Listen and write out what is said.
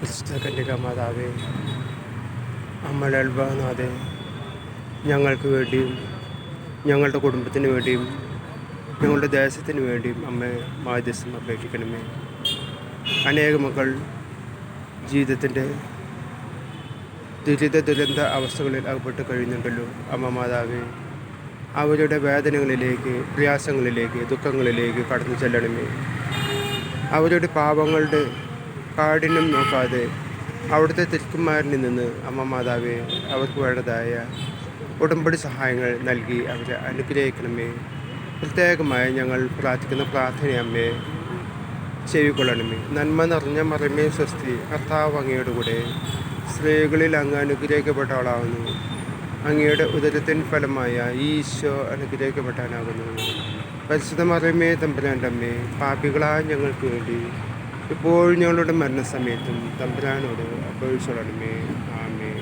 പരിശുദ്ധ കന്യക മാതാവേ അമ്മ അൽബാനാഥേ ഞങ്ങൾക്ക് വേണ്ടിയും ഞങ്ങളുടെ കുടുംബത്തിന് വേണ്ടിയും ഞങ്ങളുടെ ദേശത്തിന് വേണ്ടിയും അമ്മ മാധ്യസ്ഥം അപേക്ഷിക്കണമേ. അനേക മക്കൾ ജീവിതത്തിന്റെ ദുരിത ദുരന്ത അവസ്ഥകളിൽ അകപ്പെട്ട് കഴിയുന്നുണ്ടല്ലോ അമ്മ മാതാവേ അവരുടെ വേദനകളിലേക്ക് പ്രയാസങ്ങളിലേക്ക് ദുഃഖങ്ങളിലേക്ക് കടന്നു ചെല്ലണമേ. അവരുടെ പാപങ്ങളുടെ കാഠിന്യം നോക്കാതെ അവിടുത്തെ തിരുക്കുമാരിൽ നിന്ന് അമ്മ മാതാവെ അവർക്ക് വേണ്ടതായ ഉടമ്പടി സഹായങ്ങൾ നൽകി അവരെ അനുഗ്രഹിക്കണമേ. പ്രത്യേകമായി ഞങ്ങൾ പ്രാർത്ഥിക്കുന്ന പ്രാർത്ഥനയമ്മേ ചെവിക്കൊള്ളണമേ നന്മ നിറഞ്ഞ മറമേ സ്വസ്തി കർത്താവ് അങ്ങയുടെ കൂടെ സ്ത്രീകളിൽ അങ്ങ് അനുഗ്രഹിക്കപ്പെട്ട ആളാകുന്നു. അങ്ങയുടെ ഉദരത്തിൻ ഫലമായ ഈശോ അനുഗ്രഹിക്കപ്പെട്ടാനാകുന്നു പരിശുദ്ധ മറമേ തമ്പുരാന്റെ അമ്മേ പാപികളായ ഞങ്ങൾക്ക് വേണ്ടി ഇപ്പോഴും ഞങ്ങളുടെ മരണസമയത്തും തമ്പുരാനോട് അപേക്ഷിച്ചോളണമേ ആമേ